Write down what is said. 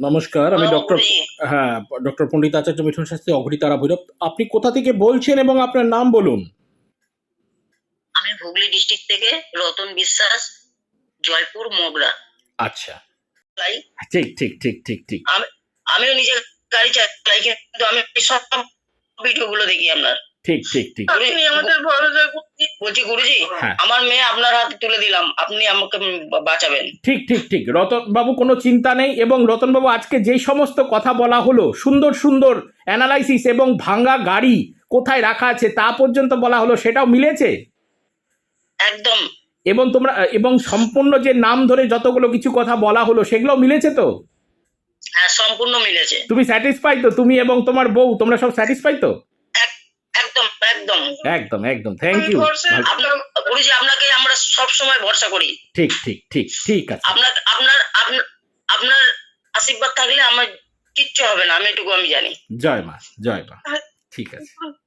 নমস্কার আমি ডক্টর হ্যাঁ ডক্টর পণ্ডিত আচার্য মিঠুন শাস্ত্রী অঘরিতারা ভৈরব আপনি কোথা থেকে বলছেন এবং আপনার নাম বলুন? আমি হুগলি ডিস্ট্রিক্ট থেকে রতন বিশ্বাস জয়পুর মোগরা। আচ্ছা। ঠিক ঠিক ঠিক ঠিক ঠিক। আমিও নিজে গাড়ি চালাই কিন্তু আমি সব ভিডিও গুলো দেখি আপনার ঠিক ঠিক ঠিক। আপনি আমাদের ভরসা বলছি গুরুজি হ্যাঁ। আমার মেয়ে আপনার হাতে তুলে দিলাম আপনি আমাকে বাঁচাবেন। ঠিক ঠিক ঠিক। রতন বাবু কোনো চিন্তা নেই এবং রতন বাবু আজকে যেই সমস্ত কথা বলা হলো সুন্দর সুন্দর অ্যানালাইসিস এবং ভাঙ্গা গাড়ি কোথায় রাখা আছে তা পর্যন্ত বলা হলো সেটাও মিলেছে? একদম। এবং তোমরা এবং সম্পূর্ণ যে নাম ধরে যতগুলো কিছু কথা বলা হলো সেগুলো মিলেছে তো? হ্যাঁ সম্পূর্ণ মিলেছে। তুমি স্যাটিসফাই তো? তুমি এবং তোমার বউ তোমরা সব স্যাটিসফাই তো? একদম। একদম একদম। থ্যাংক ইউ আপনার গুরুজি আপনাকে আমরা সব সময় ভরসা করি। ঠিক ঠিক ঠিক ঠিক আছে। আপনার আপনার আপনার আপনার আশীর্বাদ থাকলে আমার কিচ্ছু হবে না আমি এটুকু আমি জানি। জয় মা জয় মা। ঠিক আছে।